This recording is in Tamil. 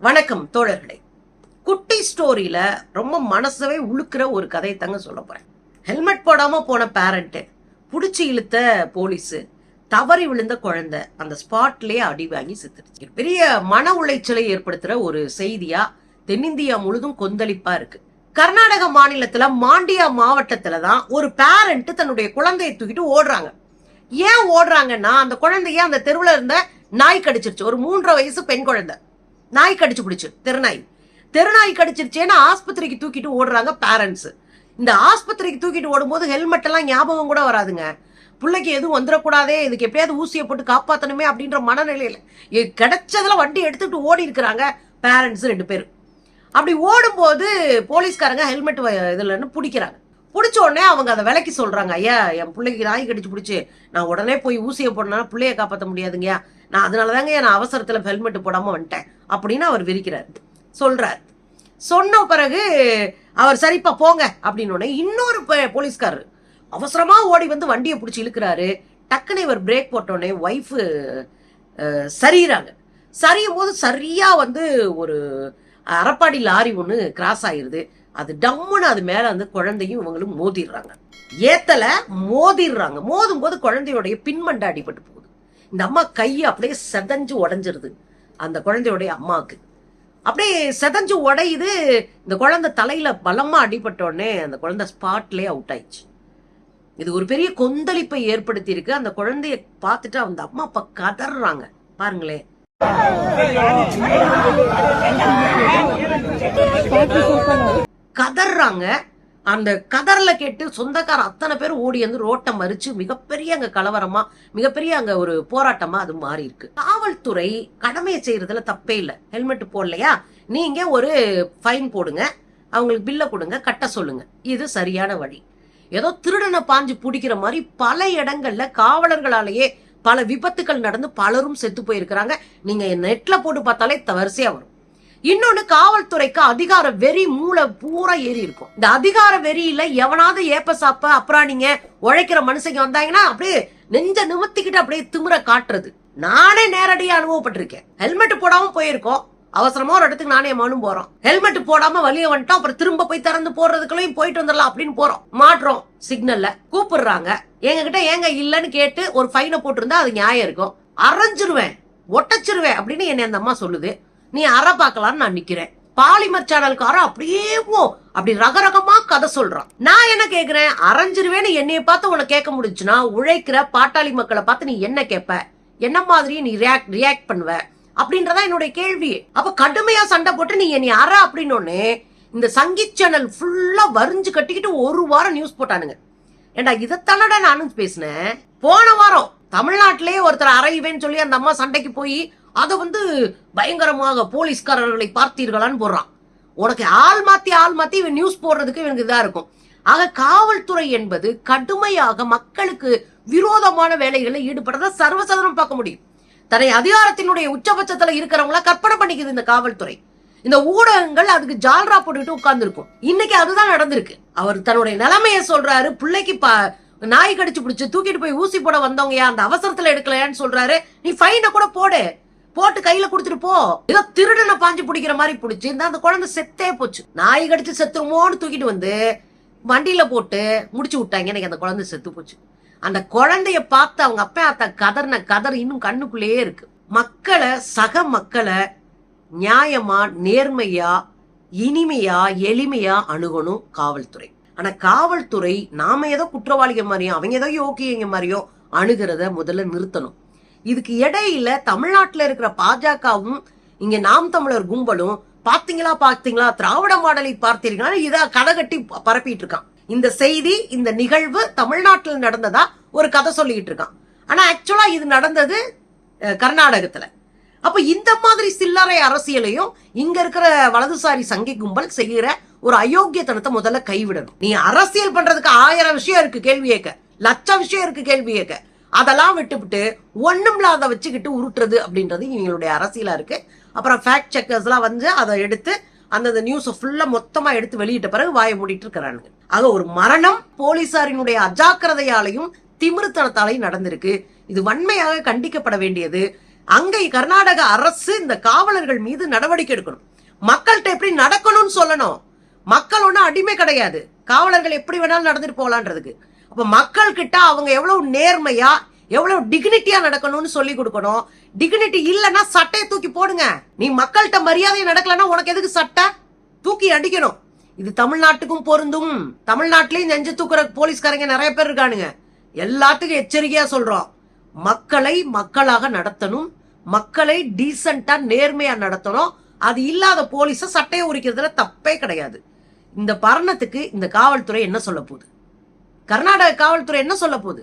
வணக்கம் தோழர்களே. குட்டி ஸ்டோரியில ரொம்ப மனசவே உழுக்கிற ஒரு கதையை தாங்க சொல்ல போறேன். ஹெல்மெட் போடாம போன பேரண்ட்டு பிடிச்சி இழுத்த போலீஸு தவறி விழுந்த குழந்தை அந்த ஸ்பாட்லயே அடி வாங்கி செத்துருச்சு. பெரிய மன உளைச்சலை ஏற்படுத்துற ஒரு செய்தியா தென்னிந்தியா முழுதும் கொந்தளிப்பா இருக்கு. கர்நாடக மாநிலத்துல மாண்டியா மாவட்டத்துல தான் ஒரு பேரண்ட் தன்னுடைய குழந்தையை தூக்கிட்டு ஓடுறாங்க. ஏன் ஓடுறாங்கன்னா அந்த குழந்தைய அந்த தெருவில் இருந்த நாய் கடிச்சிருச்சு. ஒரு மூன்றரை வயசு பெண் குழந்தை. நாய் கடிச்சு பிடிச்சு தெருநாய். தெருநாய் கடிச்சிருச்சேன்னா ஆஸ்பத்திரிக்கு தூக்கிட்டு ஓடுறாங்க பேரண்ட்ஸ் இந்த ஆஸ்பத்திரிக்கு தூக்கிட்டு ஓடும்போது ஹெல்மெட் எல்லாம் ஞாபகம் கூட வராதுங்க. பிள்ளைக்கு எதுவும் வந்துடக்கூடாதே இதுக்கு எப்படியாவது ஊசியை போட்டு காப்பாற்றணுமே அப்படின்ற மனநிலையில் கிடைச்சதில் வண்டி எடுத்துட்டு ஓடி இருக்கிறாங்க பேரண்ட்ஸ் ரெண்டு பேரும். அப்படி ஓடும்போது போலீஸ்காரங்க ஹெல்மெட் இதுலன்னு பிடிக்கிறாங்க. பிடிச்ச உடனே அவங்க அதை விலைக்கு சொல்றாங்க ஐயா என் பிள்ளைக்கு நாய் கடிச்சு பிடிச்சி நான் உடனே போய் ஊசியை போடணும்னா பிள்ளைய காப்பாற்ற முடியாதுங்கய்யா. நான் அதனால தாங்க நான் அவசரத்தில் ஹெல்மெட் போடாமல் வந்துட்டேன் அப்படின்னு அவர் விரிக்கிறார். சொல்றார். சொன்ன பிறகு அவர் சரிப்பா போங்க அப்படின்னு இன்னொரு போலீஸ்காரர் அவசரமாக ஓடி வந்து வண்டியை பிடிச்சி இழுக்கிறாரு. டக்குன்னு இவர் பிரேக் போட்டோடனே ஒய்ஃபு சரியிறாங்க. சரியும் போது சரியாக வந்து ஒரு அரப்பாடி லாரி ஒன்று கிராஸ் ஆயிடுது அது டம்முன்னு அது மேல வந்து குழந்தையும் இவங்களும் மோதிடுறாங்க. ஏத்தல மோதிடுறாங்க. மோதும் போது குழந்தையுடைய பின்மண்டை அடிபட்டு போகுது. இந்த அம்மா கை அப்படியே செதஞ்சு உடஞ்சிருது. அந்த குழந்தையோடைய அம்மாவுக்கு. அப்படியே செதஞ்சு உடையுது. இந்த குழந்தை தலையில பலமா அடிபட்டோடனே அந்த குழந்தை ஸ்பாட்லயே அவுட் ஆயிடுச்சு. இது ஒரு பெரிய கொந்தளிப்பை ஏற்படுத்தி இருக்கு அந்த குழந்தைய பார்த்துட்டு அந்த அம்மா அப்பா கதறாங்க. பாருங்களேன். கதறாங்க அந்த கதறல கேட்டு சொந்தக்கார அத்தனை பேர் ஓடி வந்து ரோட்டை மறிச்சு மிகப்பெரிய அங்க கலவரமா மிகப்பெரிய அங்க ஒரு போராட்டமா அது மாறி இருக்கு காவல்துறை கடமையை செய்யறதுல தப்பே இல்லை. ஹெல்மெட் போடலையா? நீங்க ஒரு ஃபைன் போடுங்க. அவங்களுக்கு பில்ல கொடுங்க. கட்ட சொல்லுங்க. இது சரியான வழி. ஏதோ திருடனை பாஞ்சு பிடிக்கிற மாதிரி பல இடங்கள்ல காவலர்களாலேயே பல விபத்துக்கள் நடந்து பலரும் செத்து போயிருக்கிறாங்க. நீங்க நெட்ல போட்டு பார்த்தாலே வரிசையா வரும். இன்னொன்னு காவல்துறைக்கு அதிகார வெறி மூளை பூரா ஏறி இருக்கும். இந்த அதிகார வெறியில எவனாவது ஏப்ப சாப்ப அப்புறம் நீங்க உழைக்கிற மனுஷங்க வந்தாங்கன்னா அப்படியே நெஞ்ச நிமித்திக்கிட்டு அப்படியே திமிர காட்டுறது. நானே நேரடியா அனுபவப்பட்டிருக்கேன். ஹெல்மெட் போடாம போயிருக்கோம். அவசரமா ஒரு இடத்துக்கு நானே மனும் போறோம். ஹெல்மெட் போடாம வழிய வந்துட்டோம். அப்புறம் திரும்ப போய் திறந்து போடுறதுக்குள்ளயும் போயிட்டு வந்துடலாம் அப்படின்னு போறோம். மாட்டுறோம் சிக்னல்ல கூப்பிடுறாங்க. எங்க கிட்ட ஏங்க இல்லன்னு கேட்டு ஒரு ஃபைனை போட்டிருந்தா அது நியாயம் இருக்கும். அரைஞ்சிருவேன் ஒட்டச்சிருவேன் அப்படின்னு என்னை அந்த அம்மா சொல்லுது. நீ அற பார்க்கலான்னு நான் நிக்கிறேன். பாலிமர் சேனல்காரன் அப்படியே போ. அப்படி ரகரகமா கதை சொல்றான். நான் என்ன கேக்குறேன்? அரைஞ்சிருவேன்னு என்னைய பார்த்து உன்னை கேட்க முடிஞ்சுன்னா உழைக்கிற பாட்டாளி மக்களை பார்த்து நீ என்ன கேட்ப? என்ன மாதிரி நீ ரியாக்ட் ரியாக்ட் பண்ணுவ? அப்படின்றதா என்னுடைய கேள்வி. அப்ப கடுமையா சண்டை போட்டு நீ என்னை அற அப்படின்னு இந்த சங்கீத் சேனல் ஃபுல்லா வரிஞ்சு கட்டிக்கிட்டு ஒரு வாரம் நியூஸ் போட்டானுங்க. ஏண்டா இதைத்தானடா நானும் பேசினேன்? போன வாரம் தமிழ்நாட்டிலேயே ஒருத்தர் அறையுவேன்னு சொல்லி அந்த அம்மா சண்டைக்கு போய் அதை வந்து பயங்கரமாக போலீஸ்காரர்களை பார்த்தீர்களான்னு போடுறான். உனக்கு ஆள் மாத்தி ஆள் மாத்தி இவன் நியூஸ் போடுறதுக்கு இவனுக்கு இதா இருக்கும். ஆக காவல்துறை என்பது கடுமையாக மக்களுக்கு விரோதமான வேலைகளில் ஈடுபடுறத சர்வசாதாரணம் பார்க்க முடியும். தன்னை அதிகாரத்தினுடைய உச்சபட்சத்துல இருக்கிறவங்களா கற்பனை பண்ணிக்குது இந்த காவல்துறை. இந்த ஊடகங்கள் அதுக்கு ஜால்ரா போட்டுக்கிட்டு உட்கார்ந்துருக்கும். இன்னைக்கு அதுதான் நடந்திருக்கு. அவர் தன்னுடைய நிலைமைய சொல்றாரு பிள்ளைக்கு பா நாய் கடிச்சு பிடிச்சு தூக்கிட்டு போய் ஊசி போட வந்தவங்க அந்த அவசரத்துல எடுக்கலையான்னு சொல்றாரு. நீ ஃபைனை கூட போடு. போட்டு கையில கொடுத்துட்டு போ. ஏதோ திருடனை பாஞ்சு பிடிக்கிற மாதிரி பிடிச்சி இந்த அந்த குழந்தை செத்தே போச்சு. நாய் கடிச்சு செத்துருமோன்னு தூக்கிட்டு வந்து வண்டியில போட்டு முடிச்சு விட்டாங்க. எனக்கு அந்த குழந்தை செத்து போச்சு. அந்த குழந்தைய பார்த்து அவங்க அப்பா அத்த கதறின கதர் இன்னும் கண்ணுக்குள்ளேயே இருக்கு. மக்களை சக மக்களை நியாயமா நேர்மையா இனிமையா எளிமையா அணுகணும் காவல்துறை. ஆனா காவல்துறை நாம ஏதோ குற்றவாளிகள் மாதிரியும் அவங்க ஏதோ யோக்கியங்க மாதிரியோ அணுகிறத முதல்ல நிறுத்தணும். இதுக்கு இடையில தமிழ்நாட்டுல இருக்கிற பாஜகவும் இங்க நாம் தமிழர் கும்பலும் பாத்தீங்களா பாத்தீங்களா திராவிட மாடலை பார்த்தீர்களா இதா கதை கட்டி ப- பரப்பிட்டு இருக்கான். இந்த செய்தி இந்த நிகழ்வு தமிழ்நாட்டில் நடந்ததா ஒரு கதை சொல்லிட்டு இருக்கான். ஆனா ஆக்சுவலா இது நடந்தது அஹ், கர்நாடகத்துல. அப்ப இந்த மாதிரி சில்லறை அரசியலையும் இங்க இருக்கிற வலதுசாரி சங்கி கும்பல் செய்கிற ஒரு அயோக்கியத்தனத்தை முதல்ல கைவிடணும். நீ அரசியல் பண்றதுக்கு ஆயிரம் விஷயம் இருக்கு கேள்வி கேட்க. லட்சம் விஷயம் இருக்கு கேள்வி கேட்க. அதெல்லாம் விட்டுவிட்டு ஒண்ணும் இல்லாத வச்சுக்கிட்டு உருட்டுறது அப்படின்றது இவங்களுடைய அரசியலா இருக்கு. அப்புறம் ஃபேக்ட் செக்கர்ஸ்லாம் வந்து அதை எடுத்து அந்த நியூஸை ஃபுல்லா மொத்தமா எடுத்து வெளியிட்ட பிறகு வாயை மூடிட்டு இருக்கிறானுங்க ஆக ஒரு மரணம். போலீசாரினுடைய அஜாக்கிரதையாலையும் திமிருத்தனத்தாலையும் நடந்திருக்கு. இது வன்மையாக கண்டிக்கப்பட வேண்டியது. அங்கே கர்நாடக அரசு இந்த காவலர்கள் மீது நடவடிக்கை எடுக்கணும். மக்கள்கிட்ட எப்படி நடக்கணும்னு சொல்லணும். மக்கள் ஒன்றும் அடிமை கிடையாது. காவலர்கள் எப்படி வேணாலும் நடந்துட்டு போகலான்றதுக்கு இப்போ மக்கள் கிட்ட அவங்க எவ்வளவு நேர்மையா எவ்வளவு டிக்னிட்டியா நடக்கணும்னு சொல்லி கொடுக்கணும். டிக்னிட்டி இல்லைன்னா சட்டையை தூக்கி போடுங்க. நீ மக்கள்கிட்ட மரியாதை நடக்கலன்னா உனக்கு எதுக்கு சட்டை? தூக்கி அடிக்கணும். இது தமிழ்நாட்டுக்கும் பொருந்தும். தமிழ்நாட்டிலையும் நெஞ்சு தூக்குற போலீஸ்காரங்க நிறைய பேர் இருக்கானுங்க. எல்லாத்துக்கும் எச்சரிக்கையா சொல்றோம். மக்களை மக்களாக நடத்தணும். மக்களை டீசெண்டா நேர்மையா நடத்தணும். அது இல்லாத போலீஸ சட்டையை உரிக்கிறதுல தப்பே கிடையாது. இந்த பரணத்துக்கு இந்த காவல்துறை என்ன சொல்ல போகுது? கர்நாடக காவல்துறை என்ன சொல்ல போகுது?